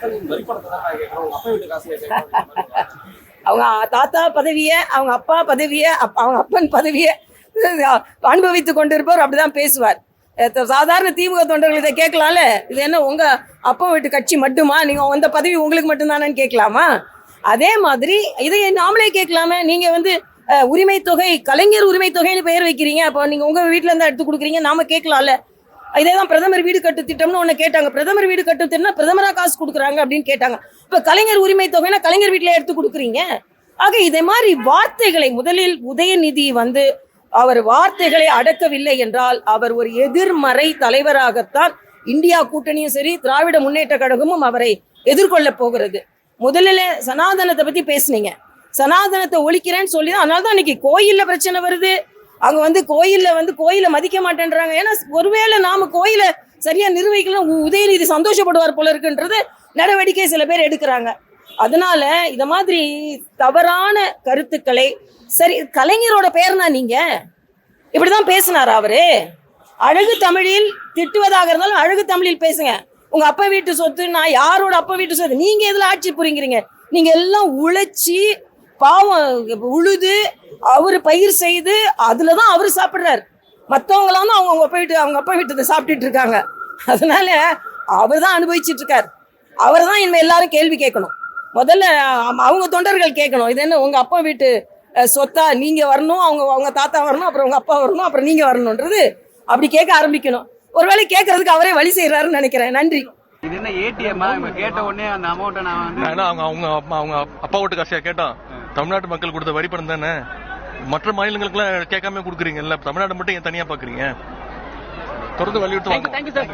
மக்களின் வரி பணத்தை தான் உங்க அப்பா வீட்டு காசு அவங்க தாத்தா பதவியை அவங்க அப்பா பதவியை அப் அவங்க அப்பன் பதவியை அனுபவித்து கொண்டிருப்பவர் அப்படிதான் பேசுவார். சாதாரண திமுக தொண்டர்கள் இதை கேட்கலாம்ல? இது என்ன உங்க அப்பா வீட்டு கட்சி மட்டுமா? நீங்க அந்த பதவி உங்களுக்கு மட்டும்தானு கேட்கலாமா? அதே மாதிரி இதை நாமளே கேட்கலாமே. நீங்க வந்து உரிமை தொகை கலைஞர் உரிமை தொகைன்னு பெயர் வைக்கிறீங்க. அப்போ நீங்க உங்க வீட்டுல இருந்தா எடுத்து கொடுக்குறீங்க. நாம கேட்கலாம்ல. இதே தான் பிரதமர் வீடு கட்டு திட்டம்னு ஒன்று கேட்டாங்க. பிரதமர் வீடு கட்டு திட்டம்னா பிரதமரா காசு கொடுக்குறாங்க அப்படின்னு கேட்டாங்க. இப்போ கலைஞர் உரிமை தொகைனா கலைஞர் வீட்டில் எடுத்து கொடுக்குறீங்க. ஆக இதே மாதிரி வார்த்தைகளை முதலில் உதயநிதி வந்து அவர் வார்த்தைகளை அடக்கவில்லை என்றால் அவர் ஒரு எதிர்மறை தலைவராகத்தான் இந்தியா கூட்டணியும் சரி திராவிட முன்னேற்ற கழகமும் அவரை எதிர்கொள்ள போகிறது. முதலில் சனாதனத்தை பத்தி பேசுனீங்க. சனாதனத்தை ஒழிக்கிறேன்னு சொல்லி தான் அதனால தான் இன்னைக்கு கோயில்ல பிரச்சனை வருது. அவங்க வந்து கோயிலில் வந்து கோயிலை மதிக்க மாட்டேன்றாங்க. ஏன்னா ஒருவேளை நாம கோயிலை சரியாக நிர்வகிக்கலாம் உதயநிதி சந்தோஷப்படுவார் போல இருக்குன்றது நடவடிக்கை சில பேர் எடுக்கிறாங்க. அதனால இத மாதிரி தவறான கருத்துக்களை சரி கலைஞரோட பேர்னா நீங்க? இப்படிதான் பேசினாரா அவரு? அழகு தமிழில் திட்டுவதாக இருந்தாலும் அழகு தமிழில் பேசுங்க. உங்க அப்பா வீட்டு சொத்து நான் யாரோட அப்பா வீட்டு சொத்து? நீங்க எதுல ஆட்சி புரிங்கிறீங்க நீங்க எல்லாம் உழைச்சி பாவம் உழுது அவர் பயிர் செய்து அதுல தான் அவர் சாப்பிடுறாரு. மற்றவங்களாம் தான் அவங்க வீட்டு அவங்க அப்பா வீட்டு சாப்பிட்டுட்டு இருக்காங்க. அதனால அவர் தான் அனுபவிச்சுட்டு இருக்காரு. அவர் தான் இனிமே எல்லாரும் கேள்வி கேட்கணும். முதல்ல அவங்க தொண்டர்கள் கேட்கணும். இது என்ன உங்க அப்பா வீட்டு சொத்தா நீங்க வரணும் அவங்க அவங்க தாத்தா வரணும் அப்புறம் உங்க அப்பா வரணும் அப்புறம் நீங்க வரணுன்றது அப்படி கேட்க ஆரம்பிக்கணும். ஒருவேளை கேட்கறதுக்கு அவரே வழி செய்யறாருன்னு நினைக்கிறேன். நன்றி. இது என்ன ஏடிஎம்மா இவங்க கேட்ட உடனே அந்த அமௌண்ட்டை நான் வந்து அவங்க அவங்க அப்பா அவங்க அப்பா ஓட்டு காசியா கேட்டோம் தமிழ்நாட்டு மக்கள் கொடுத்த வரி பணம் தானே? மற்ற மாநிலங்களுக்குலாம் கேட்காம கொடுக்குறீங்கல்ல தமிழ்நாடு மட்டும் ஏன் தனியா பாக்குறீங்க தொடர்ந்து வலியுறுத்து வாங்க. Thank you sir